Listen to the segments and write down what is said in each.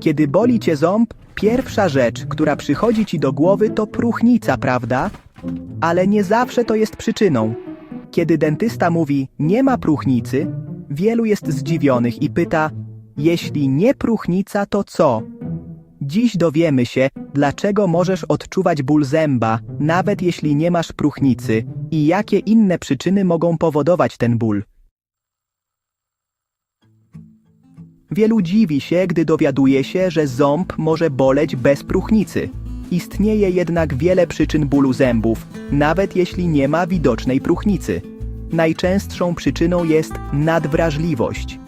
Kiedy boli cię ząb, pierwsza rzecz, która przychodzi ci do głowy, to próchnica, prawda? Ale nie zawsze to jest przyczyną. Kiedy dentysta mówi nie ma próchnicy, wielu jest zdziwionych i pyta: Jeśli nie próchnica, to co? Dziś dowiemy się, dlaczego możesz odczuwać ból zęba, nawet jeśli nie masz próchnicy, i jakie inne przyczyny mogą powodować ten ból. Wielu dziwi się, gdy dowiaduje się, że ząb może boleć bez próchnicy. Istnieje jednak wiele przyczyn bólu zębów, nawet jeśli nie ma widocznej próchnicy. Najczęstszą przyczyną jest nadwrażliwość.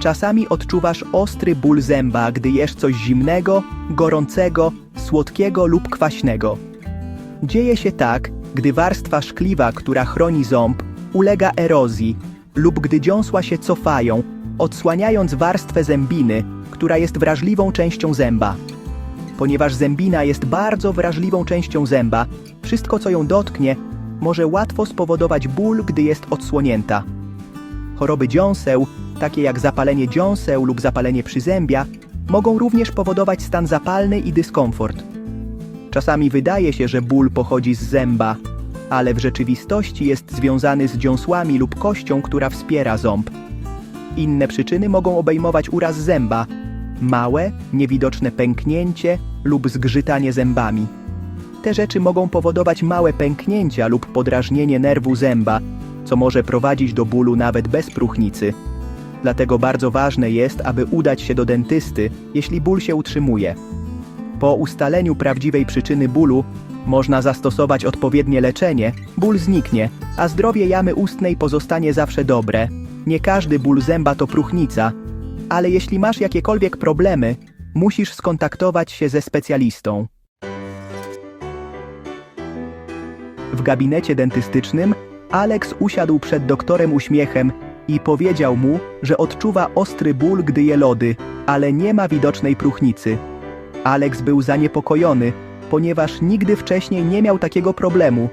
Czasami odczuwasz ostry ból zęba, gdy jesz coś zimnego, gorącego, słodkiego lub kwaśnego. Dzieje się tak, gdy warstwa szkliwa, która chroni ząb, ulega erozji lub gdy dziąsła się cofają, odsłaniając warstwę zębiny, która jest wrażliwą częścią zęba. Ponieważ zębina jest bardzo wrażliwą częścią zęba, wszystko co ją dotknie może łatwo spowodować ból, gdy jest odsłonięta. Choroby dziąseł, takie jak zapalenie dziąseł lub zapalenie przyzębia, mogą również powodować stan zapalny i dyskomfort. Czasami wydaje się, że ból pochodzi z zęba, ale w rzeczywistości jest związany z dziąsłami lub kością, która wspiera ząb. Inne przyczyny mogą obejmować uraz zęba, małe, niewidoczne pęknięcie lub zgrzytanie zębami. Te rzeczy mogą powodować małe pęknięcia lub podrażnienie nerwu zęba, co może prowadzić do bólu nawet bez próchnicy. Dlatego bardzo ważne jest, aby udać się do dentysty, jeśli ból się utrzymuje. Po ustaleniu prawdziwej przyczyny bólu można zastosować odpowiednie leczenie, ból zniknie, a zdrowie jamy ustnej pozostanie zawsze dobre. Nie każdy ból zęba to próchnica, ale jeśli masz jakiekolwiek problemy, musisz skontaktować się ze specjalistą. W gabinecie dentystycznym Alex usiadł przed doktorem uśmiechem i powiedział mu, że odczuwa ostry ból, gdy je lody, ale nie ma widocznej próchnicy. Alex był zaniepokojony, ponieważ nigdy wcześniej nie miał takiego problemu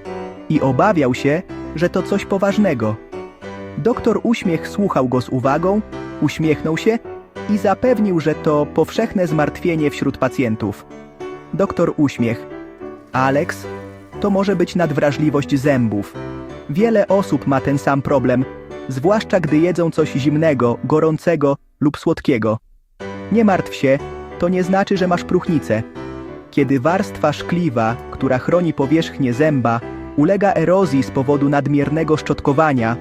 i obawiał się, że to coś poważnego. Doktor Uśmiech słuchał go z uwagą, uśmiechnął się i zapewnił, że to powszechne zmartwienie wśród pacjentów. Doktor Uśmiech. Alex, to może być nadwrażliwość zębów. Wiele osób ma ten sam problem, zwłaszcza gdy jedzą coś zimnego, gorącego lub słodkiego. Nie martw się, to nie znaczy, że masz próchnicę. Kiedy warstwa szkliwa, która chroni powierzchnię zęba, ulega erozji z powodu nadmiernego szczotkowania,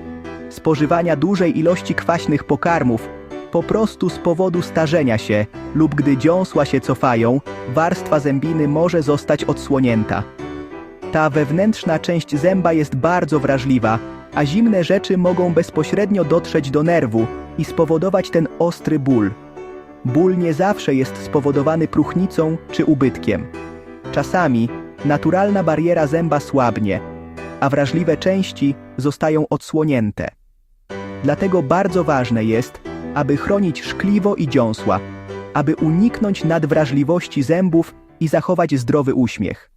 spożywania dużej ilości kwaśnych pokarmów, po prostu z powodu starzenia się lub gdy dziąsła się cofają, warstwa zębiny może zostać odsłonięta. Ta wewnętrzna część zęba jest bardzo wrażliwa, a zimne rzeczy mogą bezpośrednio dotrzeć do nerwu i spowodować ten ostry ból. Ból nie zawsze jest spowodowany próchnicą czy ubytkiem. Czasami naturalna bariera zęba słabnie, a wrażliwe części zostają odsłonięte. Dlatego bardzo ważne jest, aby chronić szkliwo i dziąsła, aby uniknąć nadwrażliwości zębów i zachować zdrowy uśmiech.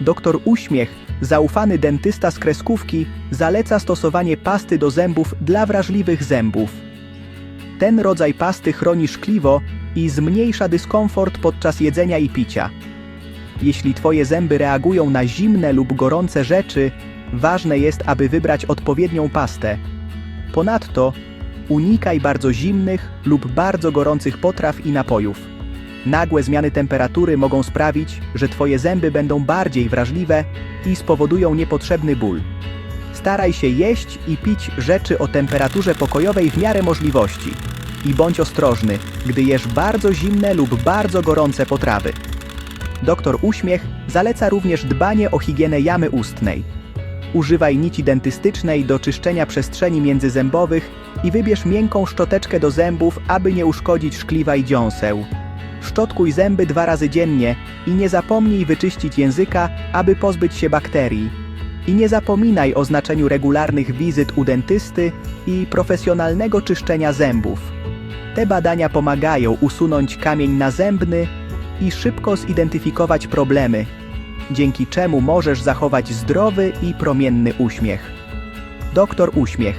Doktor Uśmiech, zaufany dentysta z kreskówki, zaleca stosowanie pasty do zębów dla wrażliwych zębów. Ten rodzaj pasty chroni szkliwo i zmniejsza dyskomfort podczas jedzenia i picia. Jeśli Twoje zęby reagują na zimne lub gorące rzeczy, ważne jest, aby wybrać odpowiednią pastę. Ponadto unikaj bardzo zimnych lub bardzo gorących potraw i napojów. Nagłe zmiany temperatury mogą sprawić, że Twoje zęby będą bardziej wrażliwe i spowodują niepotrzebny ból. Staraj się jeść i pić rzeczy o temperaturze pokojowej w miarę możliwości. I bądź ostrożny, gdy jesz bardzo zimne lub bardzo gorące potrawy. Doktor Uśmiech zaleca również dbanie o higienę jamy ustnej. Używaj nici dentystycznej do czyszczenia przestrzeni międzyzębowych i wybierz miękką szczoteczkę do zębów, aby nie uszkodzić szkliwa i dziąseł. Szczotkuj zęby dwa razy dziennie i nie zapomnij wyczyścić języka, aby pozbyć się bakterii. I nie zapominaj o znaczeniu regularnych wizyt u dentysty i profesjonalnego czyszczenia zębów. Te badania pomagają usunąć kamień nazębny i szybko zidentyfikować problemy, dzięki czemu możesz zachować zdrowy i promienny uśmiech. Doktor Uśmiech.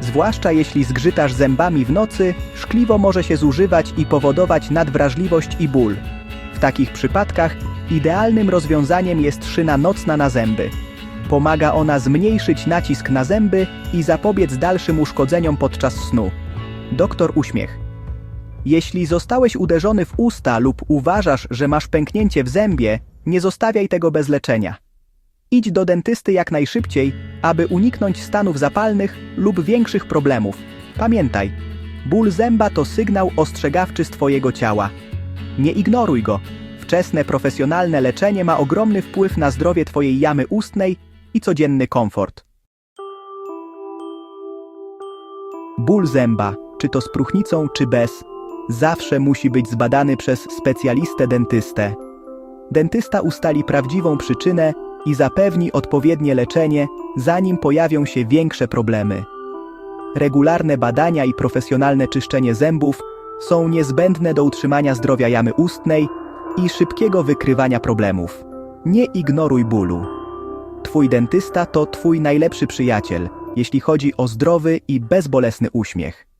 Zwłaszcza jeśli zgrzytasz zębami w nocy, szkliwo może się zużywać i powodować nadwrażliwość i ból. W takich przypadkach idealnym rozwiązaniem jest szyna nocna na zęby. Pomaga ona zmniejszyć nacisk na zęby i zapobiec dalszym uszkodzeniom podczas snu. Doktor uśmiech. Jeśli zostałeś uderzony w usta lub uważasz, że masz pęknięcie w zębie, nie zostawiaj tego bez leczenia. Idź do dentysty jak najszybciej, aby uniknąć stanów zapalnych lub większych problemów. Pamiętaj, ból zęba to sygnał ostrzegawczy z Twojego ciała. Nie ignoruj go. Wczesne profesjonalne leczenie ma ogromny wpływ na zdrowie Twojej jamy ustnej i codzienny komfort. Ból zęba, czy to z próchnicą, czy bez, zawsze musi być zbadany przez specjalistę dentystę. Dentysta ustali prawdziwą przyczynę i zapewni odpowiednie leczenie, zanim pojawią się większe problemy. Regularne badania i profesjonalne czyszczenie zębów są niezbędne do utrzymania zdrowia jamy ustnej i szybkiego wykrywania problemów. Nie ignoruj bólu. Twój dentysta to Twój najlepszy przyjaciel, jeśli chodzi o zdrowy i bezbolesny uśmiech.